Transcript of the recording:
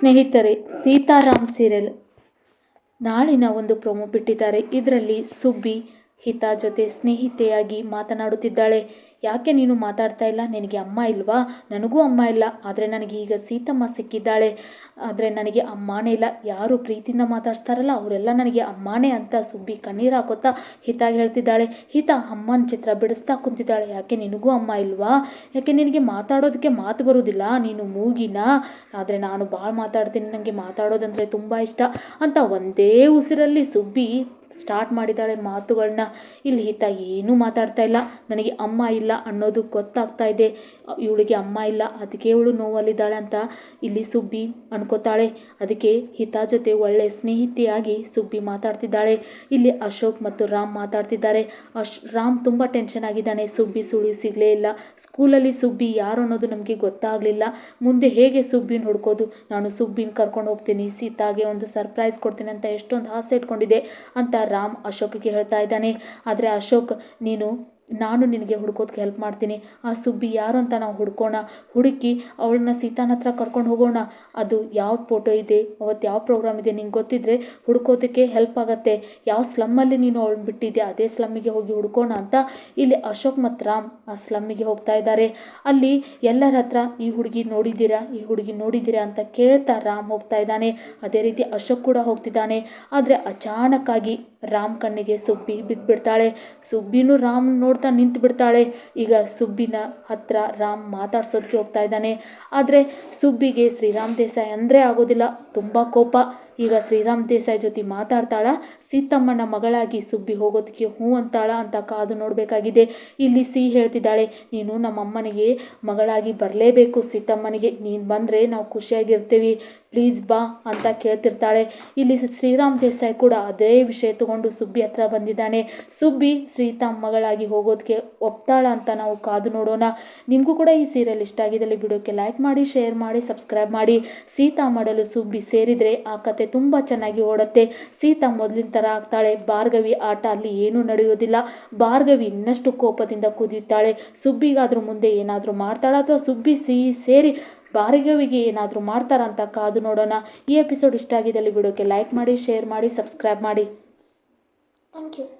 ಸ್ನೇಹಿತರೆ ಸೀತಾರಾಮ್ ಸೀರಿಯಲ್ ನಾಳಿನ ಒಂದು ಪ್ರೊಮೋ ಬಿಟ್ಟಿದ್ದಾರೆ. ಇದರಲ್ಲಿ ಸುಬ್ಬಿ ಹಿತಾ ಜೊತೆ ಸ್ನೇಹಿತೆಯಾಗಿ ಮಾತನಾಡುತ್ತಿದ್ದಾಳೆ. ಯಾಕೆ ನೀನು ಮಾತಾಡ್ತಾ ಇಲ್ಲ? ನಿನಗೆ ಅಮ್ಮ ಇಲ್ವಾ? ನನಗೂ ಅಮ್ಮ ಇಲ್ಲ. ಆದರೆ ನನಗೆ ಈಗ ಸೀತಮ್ಮ ಸಿಕ್ಕಿದ್ದಾಳೆ. ಆದರೆ ನನಗೆ ಅಮ್ಮನೇ ಇಲ್ಲ. ಯಾರು ಪ್ರೀತಿಯಿಂದ ಮಾತಾಡ್ಸ್ತಾರಲ್ಲ, ಅವರೆಲ್ಲ ನನಗೆ ಅಮ್ಮನೇ ಅಂತ ಸುಬ್ಬಿ ಕಣ್ಣೀರು ಹಾಕೋತಾ ಹಿತಾಗಿ ಹೇಳ್ತಿದ್ದಾಳೆ. ಹಿತ, ಅಮ್ಮನ ಚಿತ್ರ ಬಿಡಿಸ್ತಾ ಕುಂತಿದ್ದಾಳೆ. ಯಾಕೆ ನಿನಗೂ ಅಮ್ಮ ಇಲ್ವಾ? ಯಾಕೆ ನಿನಗೆ ಮಾತಾಡೋದಕ್ಕೆ ಮಾತು ಬರೋದಿಲ್ಲ? ನೀನು ಮೂಗಿನ. ಆದರೆ ನಾನು ಭಾಳ ಮಾತಾಡ್ತೀನಿ. ನನಗೆ ಮಾತಾಡೋದಂದರೆ ತುಂಬ ಇಷ್ಟ ಅಂತ ಒಂದೇ ಉಸಿರಲ್ಲಿ ಸುಬ್ಬಿ ಸ್ಟಾರ್ಟ್ ಮಾಡಿದ್ದಾಳೆ ಮಾತುಗಳನ್ನ. ಇಲ್ಲಿ ಹಿತ ಏನೂ ಮಾತಾಡ್ತಾ ಇಲ್ಲ. ನನಗೆ ಅಮ್ಮ ಇಲ್ಲ ಅನ್ನೋದು ಗೊತ್ತಾಗ್ತಾ ಇದೆ. ಇವಳಿಗೆ ಅಮ್ಮ ಇಲ್ಲ. ಅದಕ್ಕೆ ಇವಳು ನೋವಲ್ಲಿದ್ದಾಳೆ ಅಂತ ಇಲ್ಲಿ ಸುಬ್ಬಿ ಅನ್ಕೋತಾಳೆ. ಅದಕ್ಕೆ ಹಿತ ಜೊತೆ ಒಳ್ಳೆ ಸ್ನೇಹಿತೆಯಾಗಿ ಸುಬ್ಬಿ ಮಾತಾಡ್ತಿದ್ದಾಳೆ. ಇಲ್ಲಿ ಅಶೋಕ್ ಮತ್ತು ರಾಮ್ ಮಾತಾಡ್ತಿದ್ದಾರೆ. ಅಶ್, ರಾಮ್ ತುಂಬ ಟೆನ್ಷನ್ ಆಗಿದ್ದಾನೆ. ಸುಬ್ಬಿ ಸುಳಿ ಸಿಗಲೇ ಇಲ್ಲ. ಸ್ಕೂಲಲ್ಲಿ ಸುಬ್ಬಿ ಯಾರು ಅನ್ನೋದು ನಮಗೆ ಗೊತ್ತಾಗಲಿಲ್ಲ. ಮುಂದೆ ಹೇಗೆ ಸುಬ್ಬಿನ ಹುಡ್ಕೋದು? ನಾನು ಸುಬ್ಬಿನ ಕರ್ಕೊಂಡು ಹೋಗ್ತೀನಿ. ಸೀತಾಗೆ ಒಂದು ಸರ್ಪ್ರೈಸ್ ಕೊಡ್ತೀನಿ ಅಂತ ಎಷ್ಟೊಂದು ಆಸೆ ಇಟ್ಕೊಂಡಿದೆ ಅಂತ ರಾಮ್ ಅಶೋಕ್ಗೆ ಹೇಳ್ತಾ ಇದ್ದಾನೆ. ಆದರೆ ಅಶೋಕ್ ನೀನು ನಾನು ನಿನಗೆ ಹುಡ್ಕೋದಕ್ಕೆ ಹೆಲ್ಪ್ ಮಾಡ್ತೀನಿ. ಆ ಸುಬ್ಬಿ ಯಾರು ಅಂತ ನಾವು ಹುಡ್ಕೋಣ. ಹುಡುಕಿ ಅವಳನ್ನ ಸೀತಾನ ಹತ್ರ ಕರ್ಕೊಂಡು ಹೋಗೋಣ. ಅದು ಯಾವ ಫೋಟೋ ಇದೆ? ಅವತ್ತು ಯಾವ ಪ್ರೋಗ್ರಾಮ್ ಇದೆ? ನಿಂಗೆ ಗೊತ್ತಿದ್ರೆ ಹುಡ್ಕೋದಕ್ಕೆ ಹೆಲ್ಪ್ ಆಗುತ್ತೆ. ಯಾವ ಸ್ಲಮ್ಮಲ್ಲಿ ನೀನು ಅವಳನ್ನ ಬಿಟ್ಟಿದ್ದೆ ಅದೇ ಸ್ಲಮ್ಮಿಗೆ ಹೋಗಿ ಹುಡ್ಕೋಣ ಅಂತ ಇಲ್ಲಿ ಅಶೋಕ್ ಮತ್ತು ರಾಮ್ ಆ ಸ್ಲಮ್ಮಿಗೆ ಹೋಗ್ತಾ ಇದ್ದಾರೆ ಅಲ್ಲಿ ಎಲ್ಲರ ಹತ್ರ ಈ ಹುಡುಗಿ ನೋಡಿದ್ದೀರಾ? ಈ ಹುಡುಗಿ ನೋಡಿದ್ದೀರಾ ಅಂತ ಕೇಳ್ತಾ ರಾಮ್ ಹೋಗ್ತಾ ಇದ್ದಾನೆ. ಅದೇ ರೀತಿ ಅಶೋಕ್ ಕೂಡ ಹೋಗ್ತಿದ್ದಾನೆ. ಆದರೆ ಅಚಾನಕ್ಕಾಗಿ ರಾಮ್ ಕಣ್ಣಿಗೆ ಸುಬ್ಬಿ ಬಿದ್ದುಬಿಡ್ತಾಳೆ ಸುಬ್ಬಿನೂ ರಾಮ್ ನೋಡ್ತಾ ನಿಂತು ಬಿಡ್ತಾಳೆ. ಈಗ ಸುಬ್ಬಿನ ಹತ್ರ ರಾಮ್ ಮಾತಾಡ್ಸೋದಕ್ಕೆ ಹೋಗ್ತಾ ಇದ್ದಾನೆ. ಆದರೆ ಸುಬ್ಬಿಗೆ ಶ್ರೀರಾಮ್ ದೇಸಾಯಿ ಅಂದರೆ ಆಗೋದಿಲ್ಲ. ತುಂಬ ಕೋಪ. ಈಗ ಶ್ರೀರಾಮ್ ದೇಸಾಯಿ ಜೊತೆ ಮಾತಾಡ್ತಾಳ. ಸೀತಮ್ಮನ ಮಗಳಾಗಿ ಸುಬ್ಬಿ ಹೋಗೋದಕ್ಕೆ ಹ್ಞೂ ಅಂತಾಳ ಅಂತ ಕಾದು ನೋಡಬೇಕಾಗಿದೆ. ಇಲ್ಲಿ ಸಿ ಹೇಳ್ತಿದ್ದಾಳೆ, ನೀನು ನಮ್ಮಮ್ಮನಿಗೆ ಮಗಳಾಗಿ ಬರಲೇಬೇಕು ಸೀತಮ್ಮನಿಗೆ. ನೀನು ಬಂದರೆ ನಾವು ಖುಷಿಯಾಗಿರ್ತೀವಿ. ಪ್ಲೀಸ್ ಬಾ ಅಂತ ಕೇಳ್ತಿರ್ತಾಳೆ. ಇಲ್ಲಿ ಶ್ರೀರಾಮ್ ದೇಸಾಯಿ ಕೂಡ ಅದೇ ವಿಷಯ ತಗೊಂಡು ಸುಬ್ಬಿ ಹತ್ರ ಬಂದಿದ್ದಾನೆ. ಸುಬ್ಬಿ, ಸೀತಾ ಮಗಳಾಗಿ ಹೋಗೋದಕ್ಕೆ ಒಪ್ತಾಳ ಅಂತ ನಾವು ಕಾದು ನೋಡೋಣ. ನಿಮಗೂ ಕೂಡ ಈ ಸೀರಿಯಲ್ ಇಷ್ಟ ಆಗಿದ್ದಲ್ಲಿ ವಿಡಿಯೋಕ್ಕೆ ಲೈಕ್ ಮಾಡಿ, ಶೇರ್ ಮಾಡಿ, ಸಬ್ಸ್ಕ್ರೈಬ್ ಮಾಡಿ. ಸೀತಾ ಮಾಡಲು ಸುಬ್ಬಿ ಸೇರಿದರೆ ಆ ಕತೆ ತುಂಬ ಚೆನ್ನಾಗಿ ಓಡುತ್ತೆ. ಸೀತಾ ಮೊದಲಿನ ಥರ ಆಗ್ತಾಳೆ. ಭಾರ್ಗವಿ ಆಟ ಅಲ್ಲಿ ಏನೂ ನಡೆಯೋದಿಲ್ಲ. ಭಾರ್ಗವಿ ಇನ್ನಷ್ಟು ಕೋಪದಿಂದ ಕುದಿಯುತ್ತಾಳೆ. ಸುಬ್ಬಿಗಾದ್ರೂ ಮುಂದೆ ಏನಾದರೂ ಮಾಡ್ತಾಳ ಅಥವಾ ಸುಬ್ಬಿ ಸಿಹಿ ಸೇರಿ ಭಾರ್ಗವಿಗೆ ಏನಾದರೂ ಮಾಡ್ತಾರಂತ ಕಾದು ನೋಡೋಣ. ಈ ಎಪಿಸೋಡ್ ಇಷ್ಟ ಆಗಿದ್ದಲ್ಲಿ ವಿಡಿಯೋಕ್ಕೆ ಲೈಕ್ ಮಾಡಿ, ಶೇರ್ ಮಾಡಿ, ಸಬ್ಸ್ಕ್ರೈಬ್ ಮಾಡಿ. Thank you.